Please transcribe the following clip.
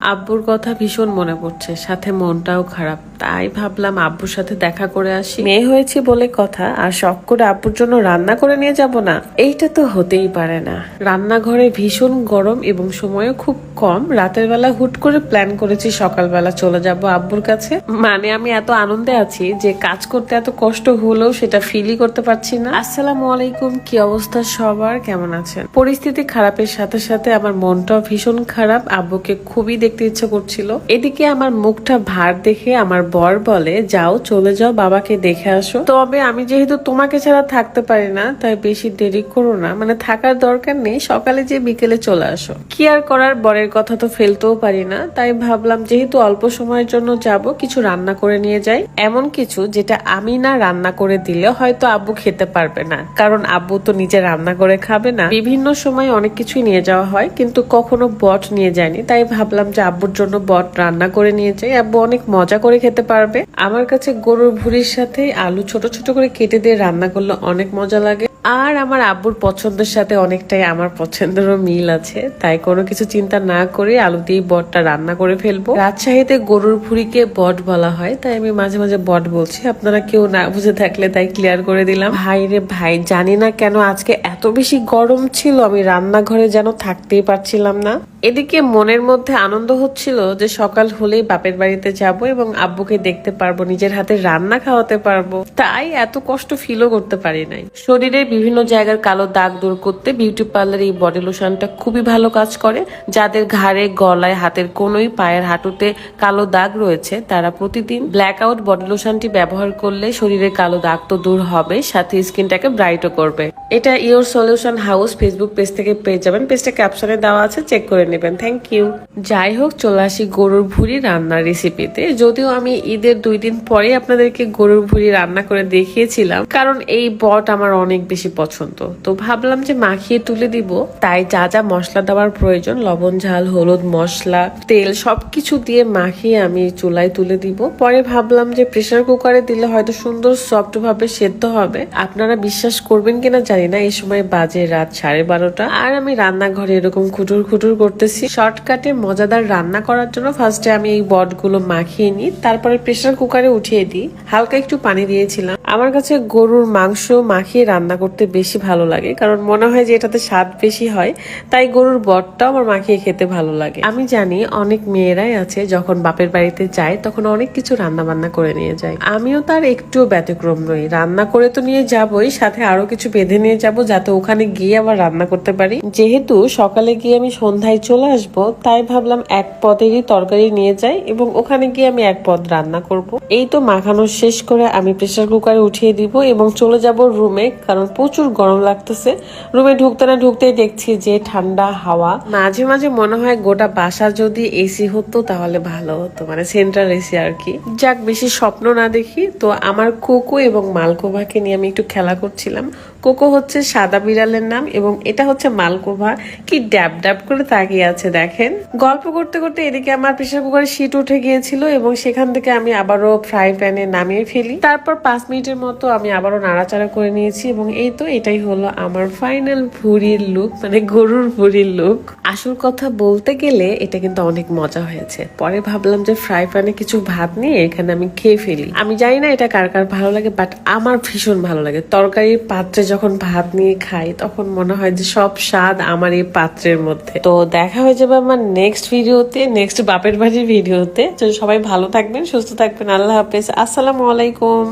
আব্বুর কথা ভীষণ মনে পড়ছে, সাথে মনটাও খারাপ। তাই ভাবলাম আব্বুর সাথে দেখা করে আসি। মেয়ে হয়েছে বলে কথা, আর শখ করে আব্বুর জন্য রান্না করে নিয়ে যাব না। এইটা তো হতেই পারে না। রান্নাঘরে ভীষণ গরম এবং সময়ও খুব কম। রাতের বেলা হুট করে প্ল্যান করেছি সকালবেলা চলে যাব আব্বুর কাছে। মানে আমি এত আনন্দে আছি যে কাজ করতে এত কষ্ট হলেও সেটা ফিলই করতে পারছি না। আসসালামু আলাইকুম, কি অবস্থা সবার? কেমন আছেন? পরিস্থিতি খারাপের সাথে সাথে আমার মনটাও ভীষণ খারাপ। আব্বুকে খুবই দেখতে ইচ্ছে করছিল। এদিকে আমার মুখটা ভার দেখে আমার বর বলে, যাও, চলে যাও, বাবাকে দেখে আসো। তবে আমি যেহেতু তোমাকে ছাড়া থাকতে পারি না, তাই বেশি দেরি করো না। মানে থাকার দরকার নেই, সকালে যে বিকেলে চলে আসো। কি আর করার, বরের কথা তো ফেলতেও পারি না। তাই ভাবলাম যেহেতু অল্প সময়ের জন্য যাব, কিছু রান্না করে নিয়ে যাই। এমন কিছু যেটা আমি না রান্না করে দিলে হয়তো আব্বু খেতে পারবে না। কারণ আব্বু তো নিজে রান্না করে খাবে না। বিভিন্ন সময় অনেক কিছুই নিয়ে যাওয়া হয়, কিন্তু কখনো বট নিয়ে যায়নি। তাই ভাবলাম আব্বুর জন্য বট রান্না করে নিয়ে যাই আব্বু অনেক মজা করে খেতে পারবে। আমার কাছে গরুর ভুড়ির সাথে আলু ছোট ছোট করে কেটে দিয়ে রান্না করলে অনেক মজা লাগে। আর আমার আব্বুর পছন্দের সাথে অনেকটাই আমার পছন্দেরও মিল আছে, তাই কোনো কিছু চিন্তা না করে আলু দিয়ে বটটা রান্না করে ফেলব। রাজশাহীতে গরুর ভুড়িকে বট বলা হয়, তাই আমি মাঝে মাঝে বট বলছি। আপনারা কেউ না বুঝে থাকলে তাই ক্লিয়ার করে দিলাম। ভাই রে ভাই, জানি না কেন আজকে এত বেশি গরম ছিল, আমি রান্নাঘরে যেন থাকতেই পারছিলাম না। এদিকে মনের মধ্যে আনন্দ হচ্ছিল যে সকাল হলেই বাপের বাড়িতে যাব এবং আব্বুকে দেখতে পারব, নিজের হাতে রান্না খাওয়াতে পারব। তাই এত কষ্ট ফিলও করতে পারি নাই। শরীরের বিভিন্ন জায়গার কালো দাগ দূর করতে বিউটি পার্লার এই বডি লোশনটা খুবই ভালো কাজ করে। যাদের ঘাড়ে, গলায়, হাতের কোনোই পায়ের হাঁটুতে কালো দাগ রয়েছে, তারা প্রতিদিন ব্ল্যাক আউট বডি লোশনটি ব্যবহার করলে শরীরের কালো দাগ তো দূর হবে, সাথে স্কিনটাকে ব্রাইটও করবে। এটা your solution house Facebook page থেকে পেয়ে যাবেন। পেজটা ক্যাপশনে দেওয়া আছে চেক করে নেবেন থ্যাংক ইউ যাই হোক চলে আসি গরুর ভুড়ি রান্নার রেসিপিতে যদিও আমি ঈদের দুই দিন পরে আপনাদেরকে গরুর ভুড়ি রান্না করে দেখিয়েছিলাম, কারণ এই বট আমার অনেক বেশি পছন্দ। তো ভাবলাম যে মাখিয়ে তুলে দিব, তাই যা যা মশলা দেওয়ার প্রয়োজন, লবণ, ঝাল, হলুদ মশলা, তেল সবকিছু দিয়ে মাখিয়ে আমি চুলায় তুলে দিব। পরে ভাবলাম যে প্রেসার কুকারে দিলে হয়তো সুন্দর সফট ভাবে সেদ্ধ হবে। আপনারা বিশ্বাস করবেন কিনা জানি না, এই সময় বাজে রাত সাড়ে বারোটা। আর আমি রান্নাঘরে এরকম খুটুর খুটুর করতেছি। শর্টকাটে মজাদার রান্না করার জন্য ফার্স্টে আমি এই বটগুলো মাখিয়ে নিই, তারপরে প্রেশার কুকারে উঠিয়ে দিই। হালকা একটু পানি দিয়েছিলাম। আমার কাছে গরুর মাংস মাখিয়ে রান্না করতে বেশি ভালো লাগে, কারণ মনে হয় যে এটাতে স্বাদ বেশি হয়, তাই গরুর বটটাও আমার মাখিয়ে খেতে ভালো লাগে। আমি জানি অনেক মেয়েরাই আছে, যখন বাপের বাড়িতে যায়, তখন অনেক কিছু রান্না বান্না করে নিয়ে যায়। আমিও তার একটুও ব্যতিক্রম নই। রান্না করে তো নিয়ে যাবই, সাথে আরও কিছু বেঁধে নিয়ে যাব, যাতে ওখানে গিয়ে আবার রান্না করতে পারি। যেহেতু সকালে গিয়ে আমি সন্ধ্যায় চলে আসব, তাই ভাবলাম এক পদেরই তরকারি নিয়ে যাই, এবং ওখানে গিয়ে আমি এক পদ রান্না করব। এই তো মাখানো শেষ করে আমি প্রেসার কুকারে উঠিয়ে দিব এবং চলে যাব রুমে, কারণ প্রচুর গরম লাগতেছে। রুমে ঢুকতে না ঢুকতেই দেখছি যে ঠান্ডা হাওয়া। মাঝে মাঝে মনে হয় গোটা বাসা যদি এসি হতো তাহলে ভালো হতো মানে সেন্ট্রাল এসি আর কি। যাক, বেশি স্বপ্ন না দেখি, তো আমার কোকো এবং মালকোভাকে নিয়ে আমি একটু খেলা করছিলাম। কোকো হচ্ছে সাদা বিড়ালের নাম এবং এটা হচ্ছে মালকোভা। কি ড্যাব ড্যাব করে তাকিয়ে আছে দেখেন। গল্প করতে করতে এদিকে আমার প্রেসার কুকারে শীত উঠে গিয়েছিল এবং সেখান থেকে আমি আবারও ফ্রাই প্যানে নামিয়ে ফেলি। তারপর পাঁচ মিনিটের মতো আমি আবারও নাড়াচাড়া করে নিয়েছি এবং এই তো এটাই হলো আমার ফাইনাল ভুড়ির লুক মানে গরুর ভুড়ির লুক। আসল কথা বলতে গেলে এটা কিন্তু অনেক মজা হয়েছে। পরে ভাবলাম যে ফ্রাই প্যানে কিছু ভাত নিয়ে এখানে আমি খেয়ে ফেলি। আমি জানি না এটা কার কার ভালো লাগে বাট আমার ভীষণ ভালো লাগে। তরকারির পাত্রে যখন ভাত নিয়ে খাই, তখন মনে হয় যে সব স্বাদ আমার এই পাত্রের মধ্যে। তো দেখা হয়ে যাবে আমার নেক্সট ভিডিওতে নেক্সট বাপের বাড়ির ভিডিওতে তো সবাই ভালো থাকবেন, সুস্থ থাকবেন। আল্লাহ হাফেজ। আসসালামু আলাইকুম।